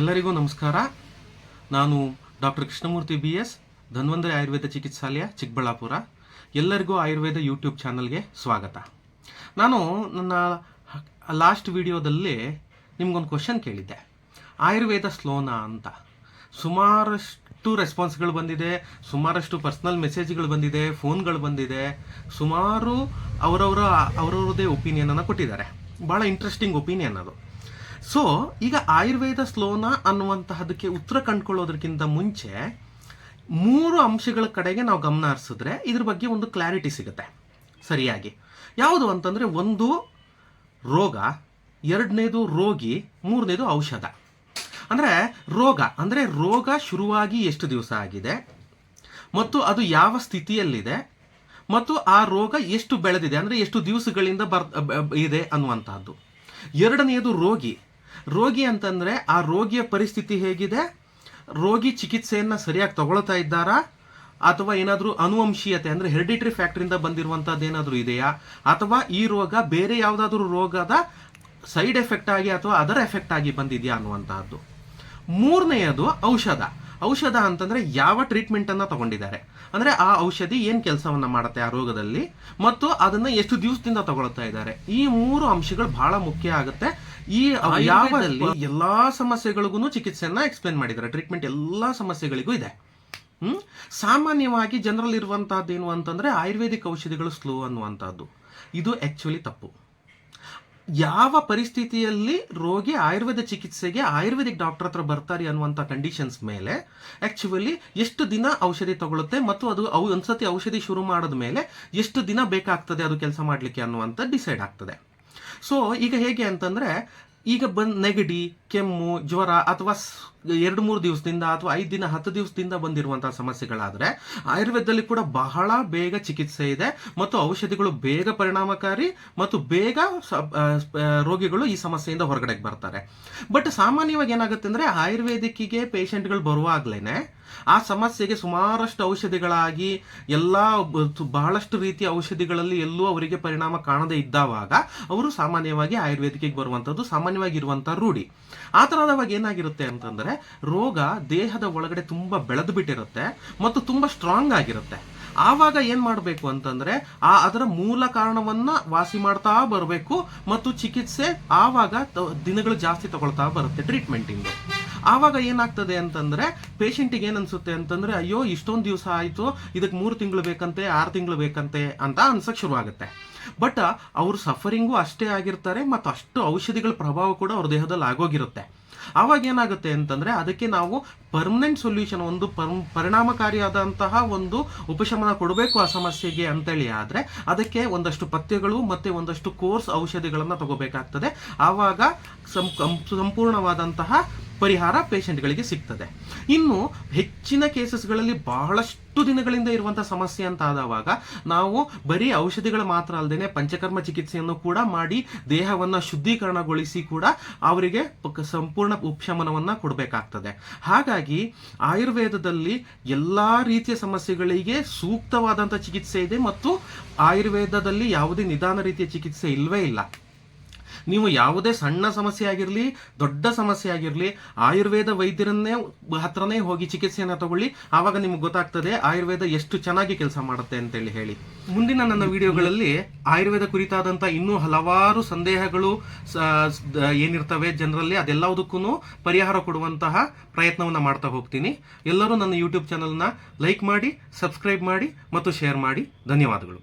ಎಲ್ಲರಿಗೂ ನಮಸ್ಕಾರ. ನಾನು doctor Krishnamurthy B S Dhanvantari Ayurveda Chikitsalaya, Chikkaballapur. ಎಲ್ಲರಿಗೂ ಆಯುರ್ವೇದ ಯೂಟ್ಯೂಬ್ ಚಾನಲ್ಗೆ ಸ್ವಾಗತ. ನಾನು ನನ್ನ ಲಾಸ್ಟ್ ವಿಡಿಯೋದಲ್ಲಿ ನಿಮ್ಗೊಂದು ಕ್ವಶನ್ ಕೇಳಿದ್ದೆ. ಆಯುರ್ವೇದ ಸ್ಲೋನಾ ಅಂತ. ಸುಮಾರಷ್ಟು ರೆಸ್ಪಾನ್ಸ್ಗಳು ಬಂದಿದೆ, ಸುಮಾರಷ್ಟು ಪರ್ಸ್ನಲ್ ಮೆಸೇಜ್ಗಳು ಬಂದಿದೆ ಫೋನ್ಗಳು ಬಂದಿದೆ. ಸುಮಾರು ಅವರವರ ಅವರವರದೇ ಒಪಿನಿಯನನ್ನು ಕೊಟ್ಟಿದ್ದಾರೆ. ಭಾಳ ಇಂಟ್ರೆಸ್ಟಿಂಗ್ ಒಪಿನಿಯನ್ ಅದು. ಸೊ ಈಗ ಆಯುರ್ವೇದ ಸ್ಲೋನ ಅನ್ನುವಂತಹದಕ್ಕೆ ಉತ್ತರ ಕಂಡುಕೊಳ್ಳೋದಕ್ಕಿಂತ ಮುಂಚೆ ಮೂರು ಅಂಶಗಳ ಕಡೆಗೆ ನಾವು ಗಮನ ಹರಿಸಿದ್ರೆ ಇದ್ರ ಬಗ್ಗೆ ಒಂದು ಕ್ಲಾರಿಟಿ ಸಿಗುತ್ತೆ. ಸರಿಯಾಗಿ. ಯಾವುದು ಅಂತಂದರೆ ಒಂದು ರೋಗ, ಎರಡನೇದು ರೋಗಿ, ಮೂರನೇದು ಔಷಧ. ಅಂದರೆ ರೋಗ ಅಂದರೆ ರೋಗ ಶುರುವಾಗಿ ಎಷ್ಟು ದಿವಸ ಆಗಿದೆ, ಮತ್ತು ಅದು ಯಾವ ಸ್ಥಿತಿಯಲ್ಲಿದೆ, ಮತ್ತು ಆ ರೋಗ ಎಷ್ಟು ಬೆಳೆದಿದೆ, ಅಂದರೆ ಎಷ್ಟು ದಿವಸಗಳಿಂದ ಬರ್ ಇದೆ ಅನ್ನುವಂತಹದ್ದು. ಎರಡನೆಯದು ರೋಗಿ ರೋಗಿ ಅಂತಂದರೆ ಆ ರೋಗಿಯ ಪರಿಸ್ಥಿತಿ ಹೇಗಿದೆ? ರೋಗಿ ಚಿಕಿತ್ಸೆಯನ್ನು ಸರಿಯಾಗಿ ತಗೊಳ್ತಾ ಇದ್ದಾರಾ? ಅಥವಾ ಏನಾದರೂ ಅನುವಂಶೀಯತೆ, ಅಂದರೆ ಹೆರಿಡಿಟ್ರಿ ಫ್ಯಾಕ್ಟ್ರಿಂದ ಬಂದಿರುವಂಥದ್ದು ಏನಾದರೂ ಇದೆಯಾ? ಅಥವಾ ಈ ರೋಗ ಬೇರೆ ಯಾವುದಾದ್ರೂ ರೋಗದ ಸೈಡ್ ಎಫೆಕ್ಟ್ ಆಗಿ ಅಥವಾ ಅದರ ಎಫೆಕ್ಟ್ ಆಗಿ ಬಂದಿದೆಯಾ ಅನ್ನುವಂತಹದ್ದು. ಮೂರನೆಯದು ಔಷಧ. ಔಷಧ ಅಂತಂದ್ರೆ ಯಾವ ಟ್ರೀಟ್ಮೆಂಟ್ ಅನ್ನ ತಗೊಂಡಿದ್ದಾರೆ? ಅಂದ್ರೆ ಆ ಔಷಧಿ ಏನ್ ಕೆಲಸವನ್ನ ಮಾಡುತ್ತೆ ಆ ರೋಗದಲ್ಲಿ? ಮತ್ತು ಅದನ್ನ ಎಷ್ಟು ದಿವಸದಿಂದ ತಗೊಳ್ತಾ ಇದ್ದಾರೆ? ಈ ಮೂರು ಅಂಶಗಳು ಬಹಳ ಮುಖ್ಯ ಆಗುತ್ತೆ. ಈ ಯಾವದಲ್ಲಿ ಎಲ್ಲಾ ಸಮಸ್ಯೆಗಳಿಗೂ ಚಿಕಿತ್ಸೆಯನ್ನ ಎಕ್ಸ್ಪ್ಲೇನ್ ಮಾಡಿದ್ದಾರೆ. ಟ್ರೀಟ್ಮೆಂಟ್ ಎಲ್ಲಾ ಸಮಸ್ಯೆಗಳಿಗೂ ಇದೆ. ಹ್ಮ್? ಸಾಮಾನ್ಯವಾಗಿ ಜನರಲ್ಲಿ ಇರುವಂತಹದ್ದು ಏನು ಅಂತಂದ್ರೆ ಆಯುರ್ವೇದಿಕ್ ಔಷಧಿಗಳು ಸ್ಲೋ ಅನ್ನುವಂಥದ್ದು ಇದು ಆಕ್ಚುಲಿ ತಪ್ಪು. ಯಾವ ಪರಿಸ್ಥಿತಿಯಲ್ಲಿ ರೋಗಿ ಆಯುರ್ವೇದ ಚಿಕಿತ್ಸೆಗೆ ಆಯುರ್ವೇದಿಕ್ ಡಾಕ್ಟರ್ ಹತ್ರ ಬರ್ತಾರೆ ಅನ್ನುವಂಥ ಕಂಡೀಷನ್ಸ್ ಮೇಲೆ ಆಕ್ಚುಲಿ ಎಷ್ಟು ದಿನ ಔಷಧಿ ತಗೊಳುತ್ತೆ ಮತ್ತು ಅದು ಅವು ಒಂದ್ಸತಿ ಔಷಧಿ ಶುರು ಮಾಡಿದ ಮೇಲೆ ಎಷ್ಟು ದಿನ ಬೇಕಾಗ್ತದೆ ಅದು ಕೆಲಸ ಮಾಡಲಿಕ್ಕೆ ಅನ್ನುವಂಥ ಡಿಸೈಡ್ ಆಗ್ತದೆ. ಸೊ ಈಗ ಹೇಗೆ ಅಂತಂದ್ರೆ ಈಗ ಬಂದು ನೆಗಡಿ, ಕೆಮ್ಮು, ಜ್ವರ ಅಥವಾ ಎರಡು ಮೂರು ದಿವಸದಿಂದ ಅಥವಾ ಐದು ದಿನ, ಹತ್ತು ದಿವಸದಿಂದ ಬಂದಿರುವಂತಹ ಸಮಸ್ಯೆಗಳಾದ್ರೆ ಆಯುರ್ವೇದದಲ್ಲಿ ಕೂಡ ಬಹಳ ಬೇಗ ಚಿಕಿತ್ಸೆ ಇದೆ ಮತ್ತು ಔಷಧಿಗಳು ಬೇಗ ಪರಿಣಾಮಕಾರಿ ಮತ್ತು ಬೇಗ ರೋಗಿಗಳು ಈ ಸಮಸ್ಯೆಯಿಂದ ಹೊರಗಡೆಗೆ ಬರ್ತಾರೆ. ಬಟ್ ಸಾಮಾನ್ಯವಾಗಿ ಏನಾಗುತ್ತೆ ಅಂದ್ರೆ ಆಯುರ್ವೇದಿಕ್ಕಿಗೆ ಪೇಷಂಟ್ಗಳು ಬರುವಾಗ್ಲೇನೆ ಆ ಸಮಸ್ಯೆಗೆ ಸುಮಾರಷ್ಟು ಔಷಧಿಗಳಾಗಿ ಎಲ್ಲ ಬಹಳಷ್ಟು ರೀತಿಯ ಔಷಧಿಗಳಲ್ಲಿ ಎಲ್ಲೂ ಅವರಿಗೆ ಪರಿಣಾಮ ಕಾಣದೇ ಇದ್ದಾವಾಗ ಅವರು ಸಾಮಾನ್ಯವಾಗಿ ಆಯುರ್ವೇದಿಕಿಗೆ ಬರುವಂಥದ್ದು ಸಾಮಾನ್ಯವಾಗಿ ಇರುವಂತಹ ರೂಢಿ. ಆ ಥರದವಾಗ ಏನಾಗಿರುತ್ತೆ ಅಂತಂದ್ರೆ ರೋಗ ದೇಹದ ಒಳಗಡೆ ತುಂಬಾ ಬೆಳೆದು ಬಿಟ್ಟಿರುತ್ತೆ ಮತ್ತು ತುಂಬಾ ಸ್ಟ್ರಾಂಗ್ ಆಗಿರುತ್ತೆ. ಆವಾಗ ಏನ್ ಮಾಡಬೇಕು ಅಂತಂದ್ರೆ ಆ ಅದರ ಮೂಲ ಕಾರಣವನ್ನ ವಾಸಿ ಮಾಡ್ತಾ ಬರಬೇಕು ಮತ್ತು ಚಿಕಿತ್ಸೆ ಆವಾಗ ದಿನಗಳು ಜಾಸ್ತಿ ತಗೊಳ್ತಾ ಬರುತ್ತೆ ಟ್ರೀಟ್ಮೆಂಟಿಂದ ಆವಾಗ ಏನಾಗ್ತದೆ ಅಂತಂದ್ರೆ ಪೇಷಂಟಿಗೆ ಗೆ ಏನನ್ಸುತ್ತೆ ಅಂತಂದ್ರೆ, ಅಯ್ಯೋ, ಇಷ್ಟೊಂದು ದಿವಸ ಆಯಿತು ಇದಕ್ಕೆ ಮೂರು ತಿಂಗಳು ಬೇಕಂತೆ, ಆರು ತಿಂಗಳು ಬೇಕಂತೆ ಅಂತ ಅನ್ಸಕ್ ಶುರುವಾಗುತ್ತೆ. ಬಟ್ ಅವ್ರ ಸಫರಿಂಗು ಅಷ್ಟೇ ಆಗಿರ್ತಾರೆ, ಮತ್ತು ಅಷ್ಟು ಔಷಧಿಗಳ ಪ್ರಭಾವ ಕೂಡ ಅವ್ರ ದೇಹದಲ್ಲಿ ಆಗೋಗಿರುತ್ತೆ. ಆವಾಗ ಏನಾಗುತ್ತೆ ಅಂತಂದ್ರೆ, ಅದಕ್ಕೆ ನಾವು ಪರ್ಮನೆಂಟ್ ಸೊಲ್ಯೂಷನ್ ಒಂದು ಪರ್, ಪರಿಣಾಮಕಾರಿಯಾದಂತಹ ಒಂದು ಉಪಶಮನ ಕೊಡಬೇಕು ಆ ಸಮಸ್ಯೆಗೆ ಅಂತೇಳಿ ಆದ್ರೆ, ಅದಕ್ಕೆ ಒಂದಷ್ಟು ಪಥ್ಯಗಳು ಮತ್ತೆ ಒಂದಷ್ಟು ಕೋರ್ಸ್ ಔಷಧಿಗಳನ್ನು ತಗೋಬೇಕಾಗ್ತದೆ. ಆವಾಗ ಸಂಪೂರ್ಣವಾದಂತಹ ಪರಿಹಾರ ಪೇಷಂಟ್ಗಳಿಗೆ ಸಿಗ್ತದೆ. ಇನ್ನು ಹೆಚ್ಚಿನ ಕೇಸಸ್ಗಳಲ್ಲಿ ಬಹಳಷ್ಟು ದಿನಗಳಿಂದ ಇರುವಂತಹ ಸಮಸ್ಯೆ ಅಂತ ಆದವಾಗ ನಾವು ಬರೀ ಔಷಧಿಗಳು ಮಾತ್ರ ಅಲ್ಲದೆ ಪಂಚಕರ್ಮ ಚಿಕಿತ್ಸೆಯನ್ನು ಕೂಡ ಮಾಡಿ ದೇಹವನ್ನು ಶುದ್ಧೀಕರಣಗೊಳಿಸಿ ಕೂಡ ಅವರಿಗೆ ಸಂಪೂರ್ಣ ಉಪಶಮನವನ್ನ ಕೊಡಬೇಕಾಗ್ತದೆ. ಹಾಗಾಗಿ ಆಯುರ್ವೇದದಲ್ಲಿ ಎಲ್ಲಾ ರೀತಿಯ ಸಮಸ್ಯೆಗಳಿಗೆ ಸೂಕ್ತವಾದಂಥ ಚಿಕಿತ್ಸೆ ಇದೆ ಮತ್ತು ಆಯುರ್ವೇದದಲ್ಲಿ ಯಾವುದೇ ನಿಧಾನ ರೀತಿಯ ಚಿಕಿತ್ಸೆ ಇಲ್ಲವೇ ಇಲ್ಲ. ನೀವು ಯಾವುದೇ ಸಣ್ಣ ಸಮಸ್ಯೆ ಆಗಿರಲಿ, ದೊಡ್ಡ ಸಮಸ್ಯೆ ಆಗಿರಲಿ, ಆಯುರ್ವೇದ ವೈದ್ಯರನ್ನೇ ಹತ್ರನೇ ಹೋಗಿ ಚಿಕಿತ್ಸೆಯನ್ನು ತಗೊಳ್ಳಿ. ಆವಾಗ ನಿಮ್ಗೆ ಗೊತ್ತಾಗ್ತದೆ ಆಯುರ್ವೇದ ಎಷ್ಟು ಚೆನ್ನಾಗಿ ಕೆಲಸ ಮಾಡುತ್ತೆ ಅಂತೇಳಿ ಹೇಳಿ. ಮುಂದಿನ ನನ್ನ ವಿಡಿಯೋಗಳಲ್ಲಿ ಆಯುರ್ವೇದ ಕುರಿತಾದಂಥ ಇನ್ನೂ ಹಲವಾರು ಸಂದೇಹಗಳು ಏನಿರ್ತವೆ ಜನರಲ್ಲಿ ಅದೆಲ್ಲದಕ್ಕೂ ಪರಿಹಾರ ಕೊಡುವಂತಹ ಪ್ರಯತ್ನವನ್ನು ಮಾಡ್ತಾ ಹೋಗ್ತೀನಿ. ಎಲ್ಲರೂ ನನ್ನ ಯೂಟ್ಯೂಬ್ ಚಾನಲ್ನ ಲೈಕ್ ಮಾಡಿ ಸಬ್ಸ್ಕ್ರೈಬ್ ಮಾಡಿ ಮತ್ತು ಶೇರ್ ಮಾಡಿ. ಧನ್ಯವಾದಗಳು.